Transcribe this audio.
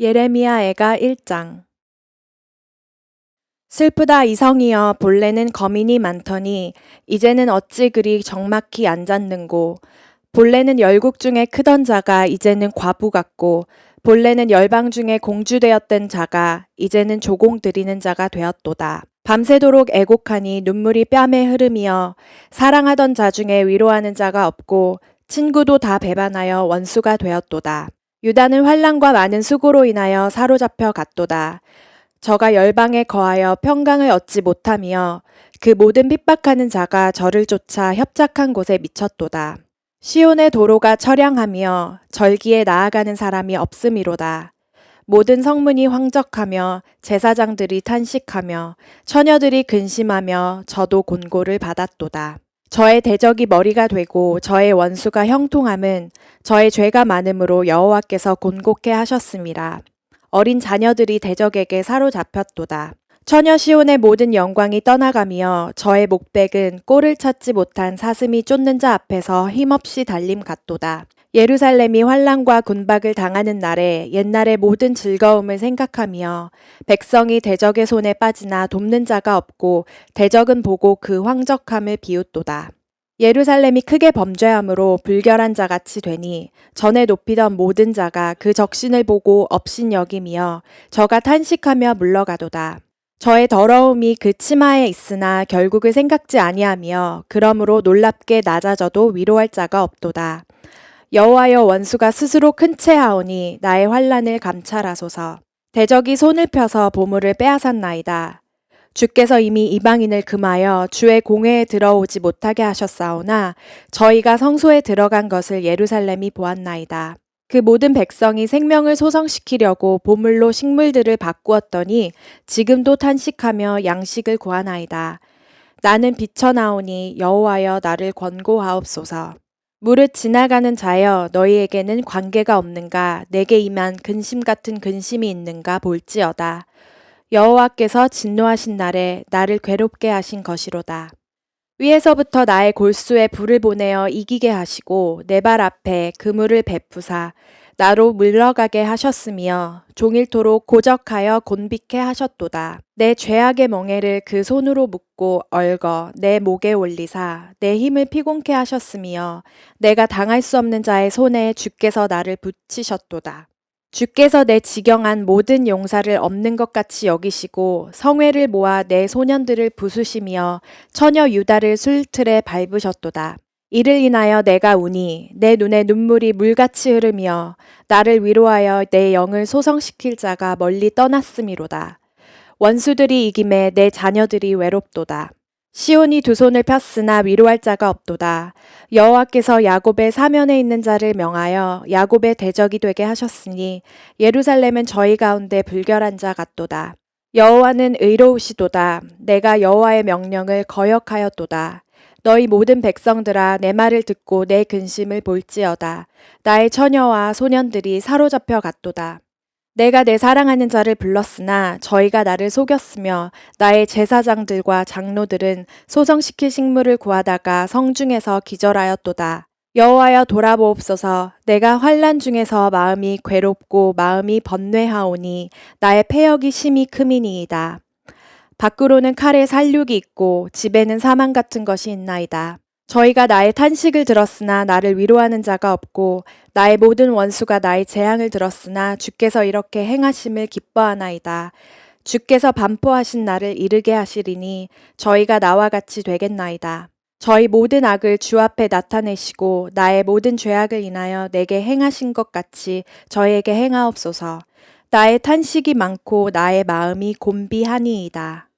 예레미야 애가 1장 슬프다 이성이여 본래는 거민이 많더니 이제는 어찌 그리 적막히 앉았는고 본래는 열국 중에 크던 자가 이제는 과부 같고 본래는 열방 중에 공주되었던 자가 이제는 조공 드리는 자가 되었도다. 밤새도록 애곡하니 눈물이 뺨에 흐름이여 사랑하던 자 중에 위로하는 자가 없고 친구도 다 배반하여 원수가 되었도다. 유다는 환란과 많은 수고로 인하여 사로잡혀 갔도다. 저가 열방에 거하여 평강을 얻지 못하며 그 모든 핍박하는 자가 저를 쫓아 협착한 곳에 미쳤도다. 시온의 도로가 처량하며 절기에 나아가는 사람이 없음이로다. 모든 성문이 황적하며 제사장들이 탄식하며 처녀들이 근심하며 저도 곤고를 받았도다. 저의 대적이 머리가 되고 저의 원수가 형통함은 저의 죄가 많음으로 여호와께서 곤곡해 하셨습니다. 어린 자녀들이 대적에게 사로잡혔도다. 처녀 시온의 모든 영광이 떠나가며 저의 목백은 꼴을 찾지 못한 사슴이 쫓는 자 앞에서 힘없이 달림 같도다. 예루살렘이 환란과 군박을 당하는 날에 옛날의 모든 즐거움을 생각하며 백성이 대적의 손에 빠지나 돕는 자가 없고 대적은 보고 그 황적함을 비웃도다. 예루살렘이 크게 범죄함으로 불결한 자 같이 되니 전에 높이던 모든 자가 그 적신을 보고 업신 여김이여 저가 탄식하며 물러가도다. 저의 더러움이 그 치마에 있으나 결국을 생각지 아니하며 그러므로 놀랍게 낮아져도 위로할 자가 없도다. 여호와여 원수가 스스로 큰 채하오니 나의 환란을 감찰하소서. 대적이 손을 펴서 보물을 빼앗았나이다. 주께서 이미 이방인을 금하여 주의 공회에 들어오지 못하게 하셨사오나 저희가 성소에 들어간 것을 예루살렘이 보았나이다. 그 모든 백성이 생명을 소성시키려고 보물로 식물들을 바꾸었더니 지금도 탄식하며 양식을 구하나이다. 나는 비쳐나오니 여호와여 나를 권고하옵소서. 무릇 지나가는 자여 너희에게는 관계가 없는가 내게 임한 근심 같은 근심이 있는가 볼지어다. 여호와께서 진노하신 날에 나를 괴롭게 하신 것이로다. 위에서부터 나의 골수에 불을 보내어 이기게 하시고 내 발 앞에 그물을 베푸사 나로 물러가게 하셨으며 종일토록 고적하여 곤비케 하셨도다. 내 죄악의 멍에를 그 손으로 묶고 얽어 내 목에 올리사 내 힘을 피곤케 하셨으며 내가 당할 수 없는 자의 손에 주께서 나를 붙이셨도다. 주께서 내 지경한 모든 용사를 없는 것 같이 여기시고 성회를 모아 내 소년들을 부수시며 처녀 유다를 술틀에 밟으셨도다. 이를 인하여 내가 우니 내 눈에 눈물이 물같이 흐르며 나를 위로하여 내 영을 소성시킬 자가 멀리 떠났음이로다. 원수들이 이김에 내 자녀들이 외롭도다. 시온이 두 손을 폈으나 위로할 자가 없도다. 여호와께서 야곱의 사면에 있는 자를 명하여 야곱의 대적이 되게 하셨으니 예루살렘은 저희 가운데 불결한 자 같도다. 여호와는 의로우시도다. 내가 여호와의 명령을 거역하였도다. 너희 모든 백성들아 내 말을 듣고 내 근심을 볼지어다. 나의 처녀와 소년들이 사로잡혀 갔도다. 내가 내 사랑하는 자를 불렀으나 저희가 나를 속였으며 나의 제사장들과 장로들은 소성시킬 식물을 구하다가 성중에서 기절하였도다. 여호와여 돌아보옵소서 내가 환란 중에서 마음이 괴롭고 마음이 번뇌하오니 나의 폐역이 심히 크미니이다. 밖으로는 칼에 살육이 있고 집에는 사망 같은 것이 있나이다. 저희가 나의 탄식을 들었으나 나를 위로하는 자가 없고 나의 모든 원수가 나의 재앙을 들었으나 주께서 이렇게 행하심을 기뻐하나이다. 주께서 반포하신 나를 이르게 하시리니 저희가 나와 같이 되겠나이다. 저희 모든 악을 주 앞에 나타내시고 나의 모든 죄악을 인하여 내게 행하신 것 같이 저희에게 행하옵소서. 나의 탄식이 많고 나의 마음이 곤비하니이다.